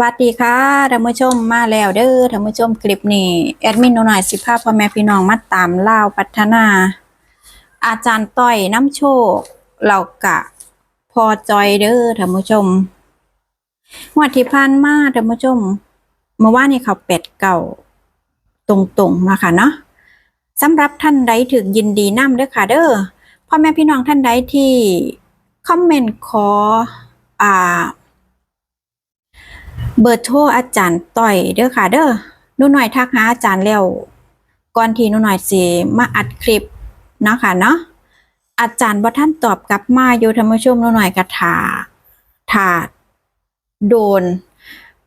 วัสดีค่ะท่านผู้ชมมาแล้วเด้อท่านผู้ชมคลิปนี้แอดมินหนูหน่อยสิภาพพ่อแม่พี่น้องมาตามเล่าพัฒนา อาจารย์ต้อยน้ำโชคเรากะ พอจอยเด้อท่านผู้ชมงวดที่ผ่านมาท่านผู้ชมเมื่อวานนี้เขาเป็ดเก่าตรงๆมาค่ะเนาะสำหรับท่านใดถึงยินดีนํเด้อค่ะเด้อพ่อแม่พี่น้องท่านใดที่คอมเมนต์ขออ่า เบอร์โทรอาจารย์ต่อยเด้อค่ะ เด้อหนูหน่อยทักหาอาจารย์แล้วก่อนที่หนูหน่อยสิมาอัดคลิปนะค่ะเนาะอาจารย์บ่ท่านตอบกลับมาอยู่ท่านผู้ชมหนูหน่อยก็ถาถาโดน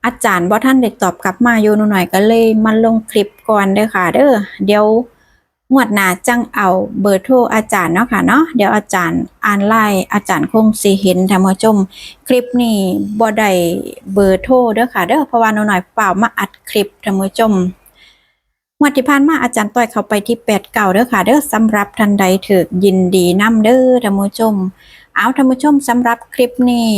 อาจารย์บ่ท่านได้ตอบกลับมาอยู่หนูหน่อยก็เลยมาลงคลิปก่อนเด้อค่ะ เด้อเดี๋ยว งวดหน้าจังเอาเบอร์โทรอาจารย์เนาะค่ะเนาะเดี๋ยวอาจารย์อ่านไลน์อาจารย์คงสิเห็นท่านผู้ชม คลิปนี้บ่ได้เบอร์โทรเด้อค่ะเด้อเพราะว่าหน่อยเปล่ามาอัดคลิปท่านผู้ชมงวันที่ผ่านมาอาจารย์ต้อยเข้าไปที่แปดเก่าเด้อค่ะเด้อสำหรับท่านใดถึกยินดีนํเด้อท่านผู้ชม เอาท่านผู้ชมสำหรับคลิปนี้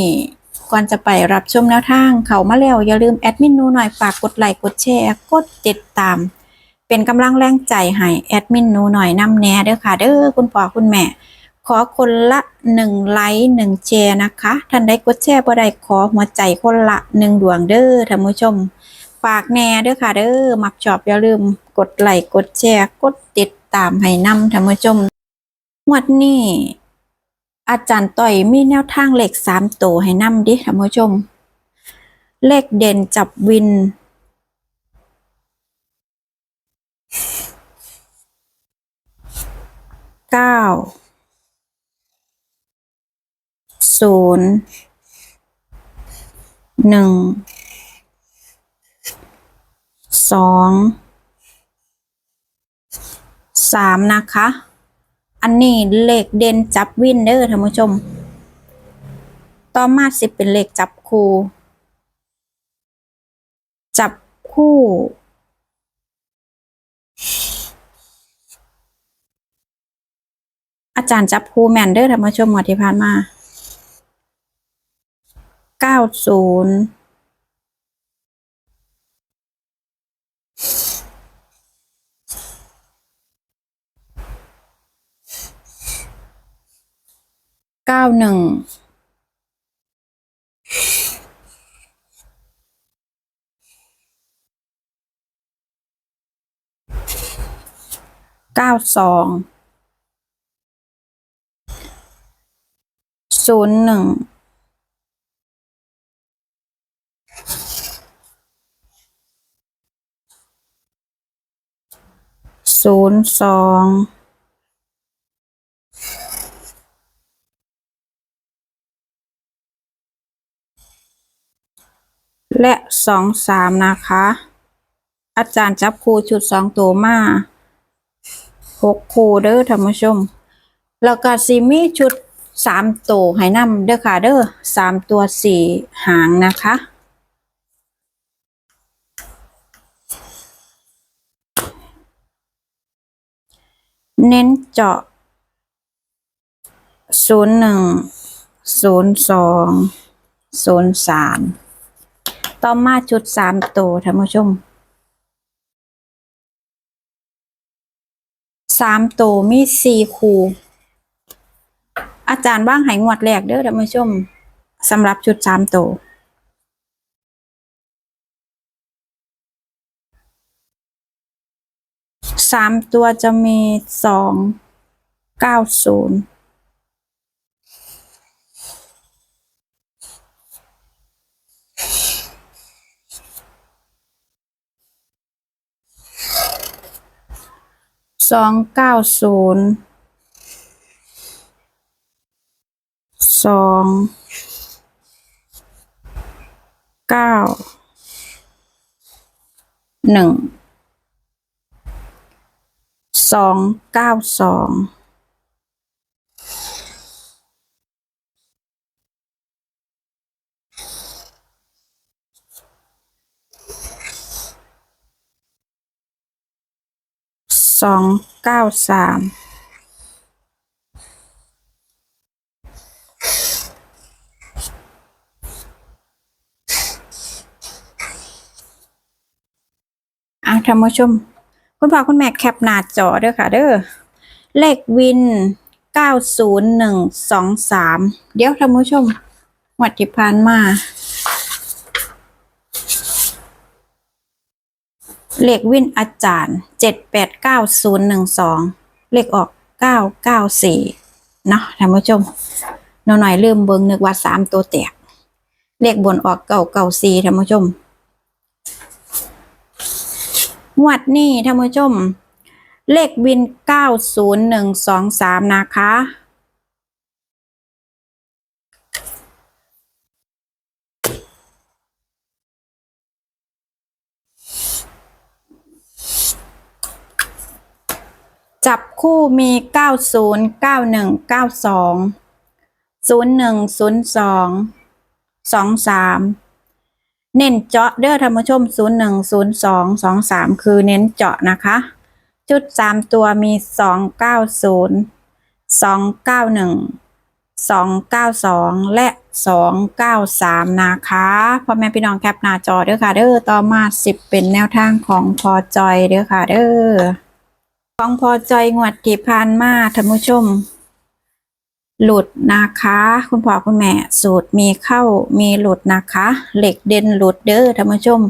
ก่อนจะไปรับชมแนวทางเขามาแล้วอย่าลืมแอดมินนูหน่อยฝากกดไลค์กดแชร์กดติดตาม เป็นกำลังแรงใจให้แอดมินหนูหน่อยนำแน่เด้อค่ะ เด้อคุณพ่อคุณแม่ ขอคนละหนึ่งไลค์หนึ่งแชร์นะคะท่านใดกดแชร์บ่ได้ขอหัวใจคนละหนึ่งดวงเด้อท่านผู้ชม ฝากแน่เด้อค่ะเด้อมักชอบอย่าลืมกดไลค์กดแชร์กดติดตามให้นำท่านผู้ชมงวดนี้อาจารย์ต่อยมีแนวทางเลขสามตัวให้นำดิท่านผู้ชม เลขเด่นจับวิน เก้าศูนย์หนึ่งสองสามนะคะ อันนี้เลขเด่นจับวินเด้อท่านผู้ชม ต่อมาสิเป็นเลขจับคู่ จับคู่ อาจารย์จับคูแมนเดอร์ท่านผู้ชมหมวดที่ผ่านมาเก้าศูนย์เก้าหนึ่งเก้าสอง ศูนย์หนึ่งศูนย์สองและสองสามนะคะ อาจารย์จับคู่ชุดสองตัวมาหกคู่เด้อท่านผู้ชม แล้วก็ซีมีชุด สามตัวให้นำเด้อค่ะเด้อสามตัวสี่หางนะคะ เน้นเจาะศูนย์หนึ่งศูนย์สองศูนย์สามต่อมาจุดสามตัวท่านผู้ชมสามตัวมีสี่คู อาจารย์ว่างหายงวดแรกเด้อท่านผู้ชมสำหรับชุดสามตัวสามตัวจะมีสองเก้าศูนย์สองเก้าศูนย์ สองเก้าหนึ่งสองเก้าสองสองเก้าสาม ท่านผู้ชม คุณพ่อคุณแม่แคปหน้าจอเด้อค่ะ เด้อเลขวิน90123เดี๋ยวท่านผู้ชมวัดที่ผ่านมาเลขวินอาจารย์789012เลขออก994เนาะท่านผู้ชมหน่อยลืมเบิ่งนึกว่า3ตัวแตกเลขบนออก994ท่านผู้ชม งวดนี้ท่านผู้ชม เลขวิน 90123 นะคะ จับคู่มี 90 91 92 01 02 23 เน้นเจาะเด้อท่านผู้ชม 01 02 23 คือเน้นเจาะนะคะจุด 3 ตัวมี 290 291 292 และ 293 นะคะพ่อแม่พี่น้องแคปหน้าจอเด้อค่ะเด้อต่อมา 10 เป็นแนวทางของพอจอยเด้อค่ะเด้อของพอใจงวดที่ผ่านมาท่านผู้ชม หลุดนะคะ คุณพ่อคุณแม่สูตรมีเข้ามีหลุดนะคะ เหล็กเด่นหลุดเด้อท่านผู้ชม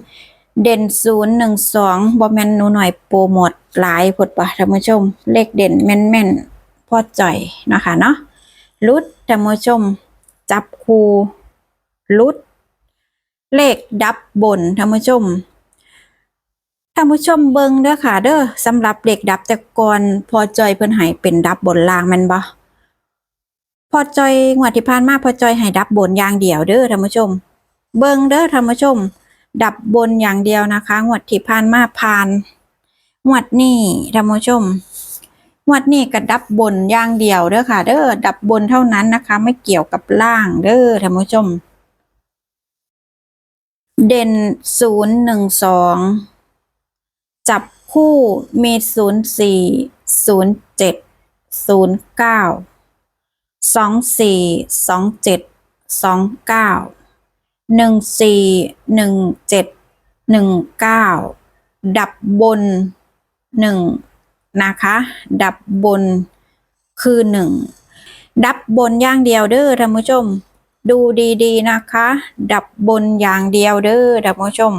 เด่นศูนย์หนึ่งสองบอแมนหนูหน่อยโปรโมทหลายผดปะท่านผู้ชม เลขเด่นแม่นแม่นพอใจอยนะคะเนาะลุดท่านผู้ชม จับคูลุด เลขดับบนท่านผู้ชมท่านผู้ชมเบิ่งเด้อค่ะเด้อสำหรับเหล็กดับแต่ก่อนพอจอยเพิ่นให้เป็นดับบนล่างแมันบ่ พอจอยงวดที่ผ่านมาพอจอยให้ดับบนอย่างเดียวเด้อท่านผู้ชม เบิ่งเด้อท่านผู้ชม ดับบนอย่างเดียวนะคะงวดที่ผ่านมาผ่านงวดนี้ท่านผู้ชมงวดนี้ก็ดับบนอย่างเดียวเด้อค่ะ เด้อดับบนเท่านั้นนะคะ ไม่เกี่ยวกับล่างเด้อท่านผู้ชม เด่นศูนย์หนึ่งสองจับคู่มีศูนย์สี่ศูนย์เจ็ดศูนย์เก้า สองสี่สองเจ็ดสองเก้าหนึ่งสี่หนึ่งเจ็ดหนึ่งเก้าดับบนหนึ่งนะคะ ดับบนคือหนึ่งดับบนอย่างเดียวเด้อท่านผู้ชม ดูดีๆนะคะ ดับบนอย่างเดียวเด้อท่านผู้ชม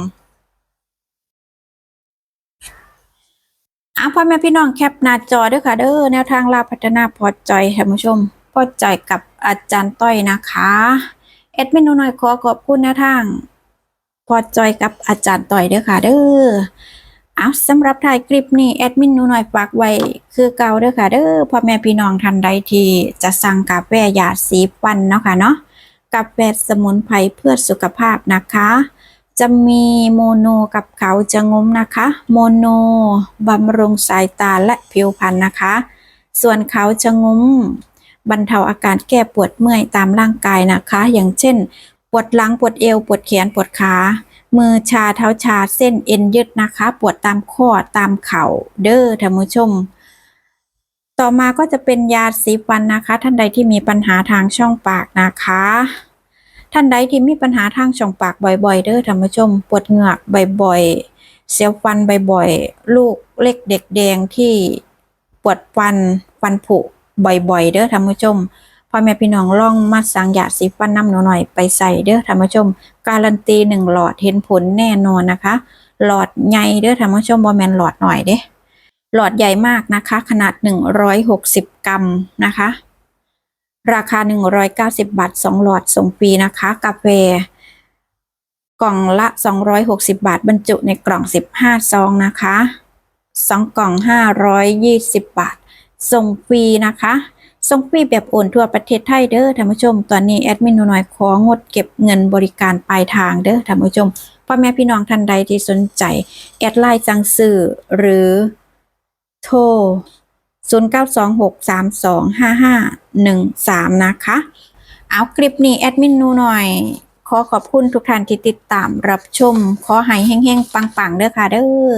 อะพ่อแม่พี่น้องแคปหน้าจอด้วยค่ะเด้อแนวทางลาพัฒนาพอใจท่านผู้ชม พอใจกับอาจารย์ต้อยนะคะเอ็ดมินหนูนอยขอขอบคุณนวทางพอใจกับอาจารย์ต้อยเด้อค่ะ เด้อเอาสำหรับถ่ายคลิปนี้แอดมินหนูน้อยฝากไว้คือเก่าเด้อค่ะ เด้อพ่อแม่พี่น้องท่านใดที่จะสั่งกาแฟยาสีฟันเนาะค่ะเนาะกาแฟสมุนไพรเพื่อสุขภาพนะคะ จะมีโมโนกับเขาจะงมนะคะ โมโนบำรุงสายตาและผิวพรรณนะคะ ส่วนเขาจะงม บรรเทาอาการแก้ปวดเมื่อยตามร่างกายนะคะ อย่างเช่น ปวดหลังปวดเอว ปวดแขนปวดขา มือชาเท้าชาเส้นเอ็นยึดนะคะ ปวดตามข้อตามเข่าเด้อท่านผู้ชม ต่อมาก็จะเป็นยาสีฟันนะคะ ท่านใดที่มีปัญหาทางช่องปากนะคะ ท่านใดที่มีปัญหาทางช่องปากบ่อย ๆ เด้อท่านผู้ชม ปวดเหงือกบ่อยๆเสียวฟันบ่อยๆลูกเล็กเด็กแดงที่ปวดฟันฟันผุ บ่อยๆ เด้อท่านผู้ชมพ่อแม่พี่น้องลองมาสั่งยาสีฟันน้ำหนูหน่อยไปใส่เด้อท่านผู้ชม การันตีหนึ่งหลอดเห็นผลแน่นอนนะคะ หลอดใหญ่เด้อท่านผู้ชมบ่แมนหลอดหน่อยเด้หลอดใหญ่มากนะคะ ขนาด 160 กรัมนะคะ ราคา 190 บาท 2 หลอดส่งฟรีนะคะ กาแฟ กล่องละ 260 บาท บรรจุในกล่อง 15 ซองนะคะ 2 กล่อง 520 บาท ส่งฟรีนะคะส่งฟรีแบบโอนทั่วประเทศไทยเด้อท่านผู้ชม ตอนนี้แอดมินหนูน้อยของดเก็บเงินบริการปลายทางเด้อท่านผู้ชมพ่อแม่พี่น้องท่านใดที่สนใจแอดไลน์จังสื่อหรือโทร 0926325513 นะคะ เอาคลิปนี้แอดมินนูหน่อย ขอขอบคุณทุกท่านที่ติดตามรับชม ขอให้งๆ ปังๆ เด้อค่ะเด้อ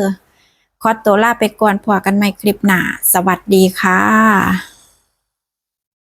ขอตัวลาไปก่อนพอกันใหม่คลิปหน้า สวัสดีค่ะ